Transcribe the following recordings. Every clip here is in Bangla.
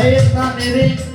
শয়তানের আল্লাহ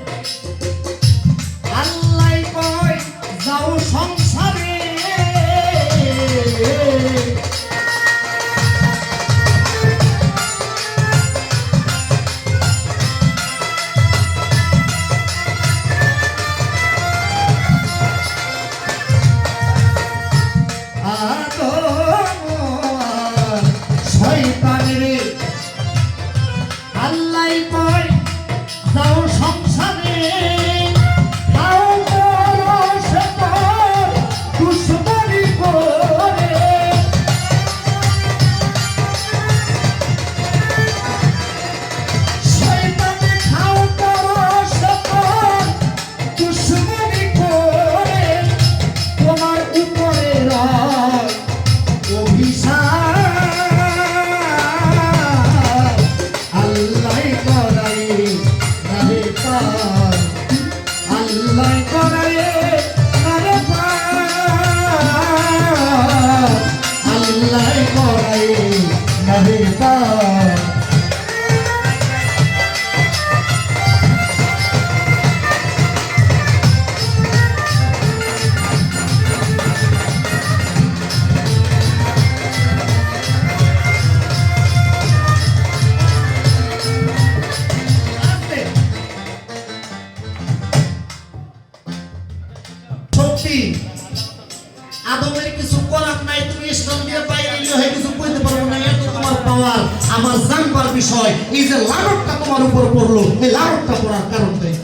আদমের কিছু করার নাই তুমি ইসলাম দিয়ে বাইরে এলে হয় কিছু কইতে পারবো না তোমার পাওয়ার, আমার জানবার বিষয় এই যে লালটটা তোমার উপর পড়ল, এই লালটটা পড়ার কারণটাই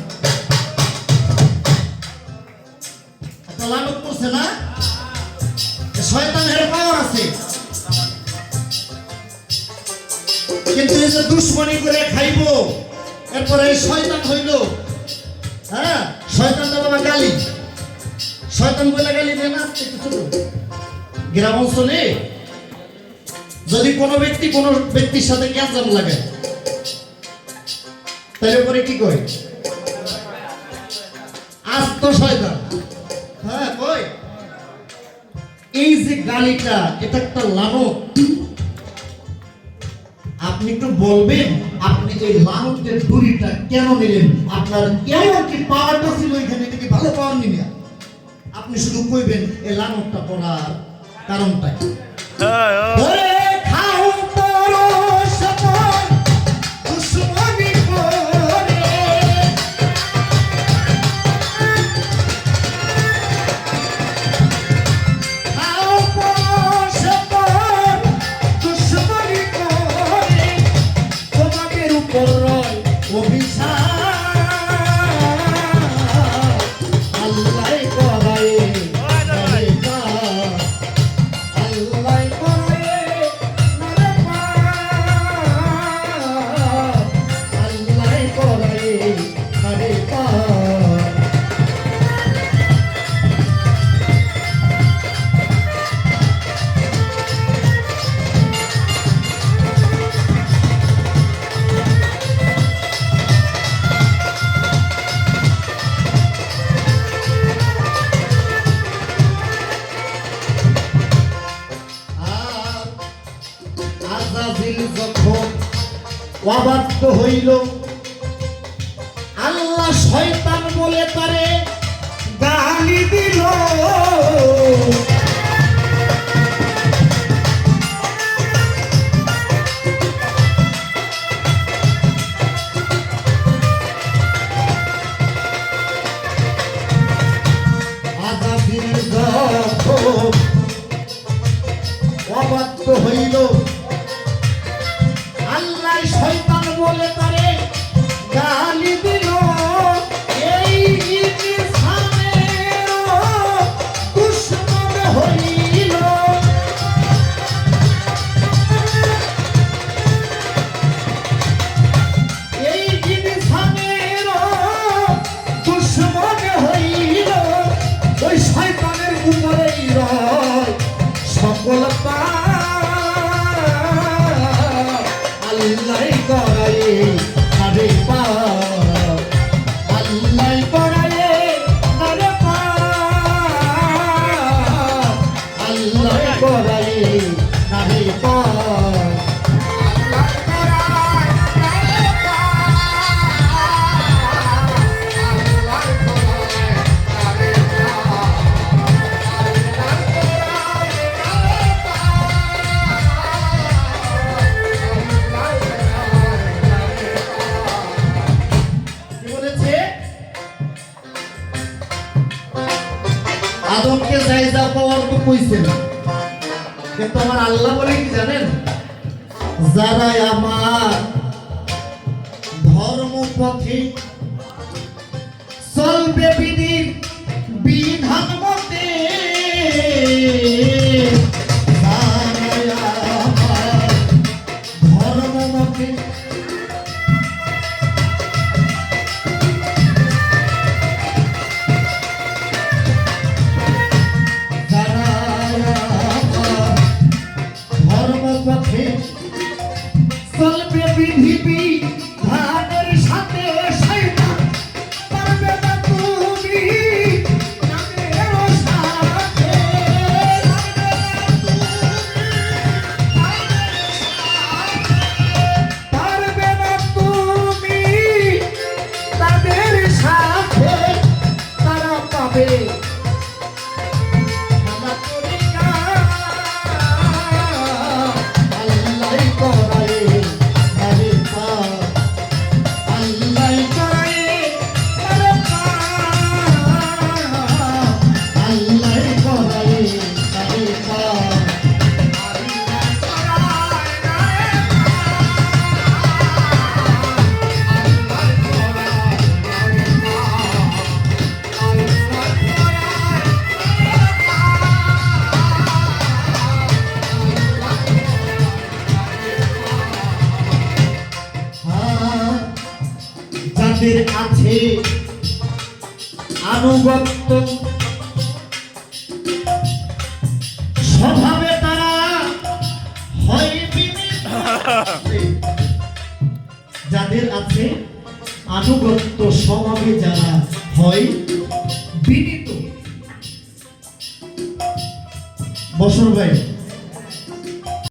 কিন্তু এই যে করে খাইবো, এরপরে এই শয়তান হ্যাঁ? গালি। শয়তান বলে গেলি গ্রাম অঞ্চলে যদি কোনো ব্যক্তি কোনো ব্যক্তির সাথে গ্যাস লাগে তাহলে পরে কি কয়? আজ তো শয়তান। হ্যাঁ কই এই যে গালিটা এটা একটা লানক আপনি একটু বলবেন আপনি এই লানকের দড়িটা কেন নিলেন? আপনার কেন কি পাওয়ারটা ছিল এখানে? থেকে ভালো পাওয়ার নিলেন আপনি শুধু কইবেন এই লানকটা পড়ার কারণটা যখন অবাধ্য হইল আল্লাহ শয়তান বলে তারে গালি দিল। বলে আদমকে জায়গা পাওয়ার তো কইছেন। কিন্তু আমার আল্লাহ বলে কি জানেন? যারা আমার ধর্ম পথে চলবে যাদের আছে আনুগত্য। স্বভাবে তারা হয় যাদের আছে আনুগত্য, স্বভাবে যারা হয় বিনীত। বসর ভাই